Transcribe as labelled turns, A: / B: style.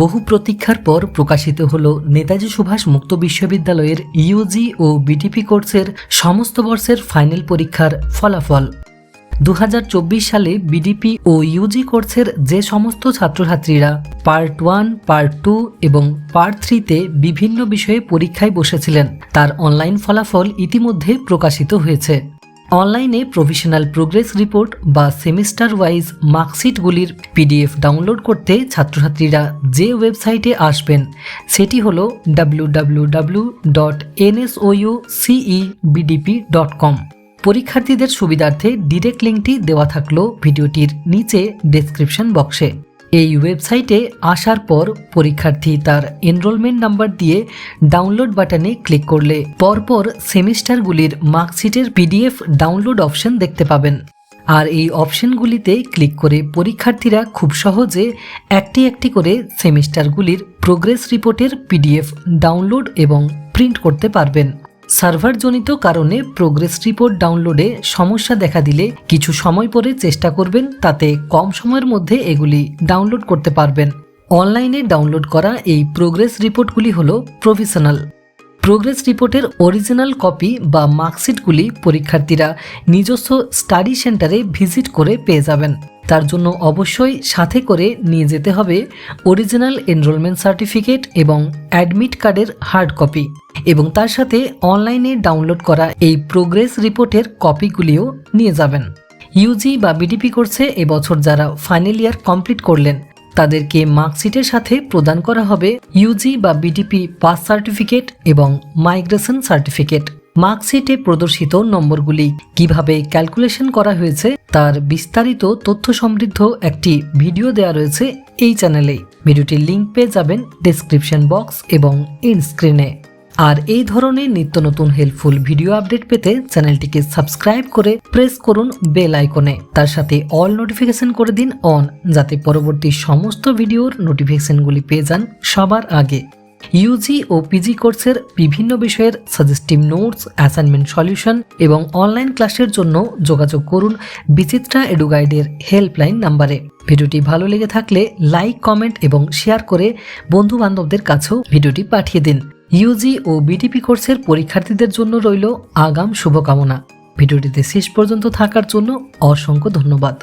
A: বহু প্রতীক্ষার পর প্রকাশিত হল নেতাজি সুভাষ মুক্ত বিশ্ববিদ্যালয়ের ইউজি ও বিটিপি কোর্সের সমস্ত বর্ষের ফাইনাল পরীক্ষার ফলাফল। দু হাজার চব্বিশ সালে বিডিপি ও ইউজি কোর্সের যে সমস্ত ছাত্রছাত্রীরা পার্ট ওয়ান, পার্ট টু এবং পার্ট থ্রিতে বিভিন্ন বিষয়ে পরীক্ষায় বসেছিলেন, তার অনলাইন ফলাফল ইতিমধ্যে প্রকাশিত হয়েছে। অনলাইনে প্রভিশনাল প্রোগ্রেস রিপোর্ট বা সেমিস্টার ওয়াইজ মার্কশিটগুলির পিডিএফ ডাউনলোড করতে ছাত্রছাত্রীরা যে ওয়েবসাইটে আসবেন, সেটি হল W dot NSOU dot com পরীক্ষার্থীদের সুবিধার্থে ডিরেক্ট লিঙ্কটি দেওয়া থাকল ভিডিওটির নিচে ডেসক্রিপশন বক্সে এই ওয়েবসাইটে আসার পর পরীক্ষার্থী তার এনরোলমেন্ট নাম্বার দিয়ে ডাউনলোড বাটনে ক্লিক করলে পরপর সেমিস্টারগুলির মার্কশিটের পিডিএফ ডাউনলোড অপশন দেখতে পাবেন। আর এই অপশনগুলিতে ক্লিক করে পরীক্ষার্থীরা খুব সহজে একটি একটি করে সেমিস্টারগুলির প্রোগ্রেস রিপোর্টের পিডিএফ ডাউনলোড এবং প্রিন্ট করতে পারবেন। সার্ভারজনিত কারণে প্রোগ্রেস রিপোর্ট ডাউনলোডে সমস্যা দেখা দিলে কিছু সময় পরে চেষ্টা করবেন, তাতে কম সময়ের মধ্যে এগুলি ডাউনলোড করতে পারবেন। অনলাইনে ডাউনলোড করা এই প্রোগ্রেস রিপোর্টগুলি হল প্রফেশনাল প্রোগ্রেস রিপোর্টের অরিজিনাল কপি বা মার্কশিটগুলি পরীক্ষার্থীরা নিজস্ব স্টাডি সেন্টারে ভিজিট করে পেয়ে যাবেন। তার জন্য অবশ্যই সাথে করে নিয়ে যেতে হবে অরিজিনাল এনরোলমেন্ট সার্টিফিকেট এবং অ্যাডমিট কার্ডের হার্ড কপি এবং তার সাথে অনলাইনে ডাউনলোড করা এই প্রোগ্রেস রিপোর্টের কপিগুলিও নিয়ে যাবেন। ইউজি বা বিডিপি কোর্সে এবছর যারা ফাইনাল ইয়ার কমপ্লিট করলেন, তাদেরকে মার্কশিটের সাথে প্রদান করা হবে ইউজি বা বিডিপি পাস সার্টিফিকেট এবং মাইগ্রেশন সার্টিফিকেট মার্কশিটে প্রদর্শিত নম্বরগুলি কীভাবে ক্যালকুলেশন করা হয়েছে, তার বিস্তারিত তথ্য সমৃদ্ধ একটি ভিডিও দেওয়া রয়েছে এই চ্যানেলে ভিডিওটির লিঙ্ক পেয়ে যাবেন ডেসক্রিপশন বক্স এবং ইন স্ক্রিনে আর এই ধরনের নিত্য নতুন হেল্পফুল ভিডিও আপডেট পেতে চ্যানেলটিকে সাবস্ক্রাইব করে প্রেস করুন বেল আইকনে তার সাথে অল নোটিফিকেশন করে দিন অন যাতে পরবর্তী সমস্ত ভিডিওর নোটিফিকেশনগুলি পেয়ে যান সবার আগে। ইউজি ও পিজি কোর্সের বিভিন্ন বিষয়ের সাজেস্টিভ নোটস অ্যাসাইনমেন্ট সলিউশন এবং অনলাইন ক্লাসের জন্য যোগাযোগ করুন বিচিত্রা এডুগাইডের হেল্পলাইন নাম্বারে ভিডিওটি ভালো লেগে থাকলে লাইক কমেন্ট এবং শেয়ার করে বন্ধু বান্ধবদের কাছেও ভিডিওটি পাঠিয়ে দিন। ইউজি ও বিটিপি কোর্সের পরীক্ষার্থীদের জন্য রইল আগাম শুভকামনা। ভিডিওটিতে শেষ পর্যন্ত থাকার জন্য অসংখ্য ধন্যবাদ।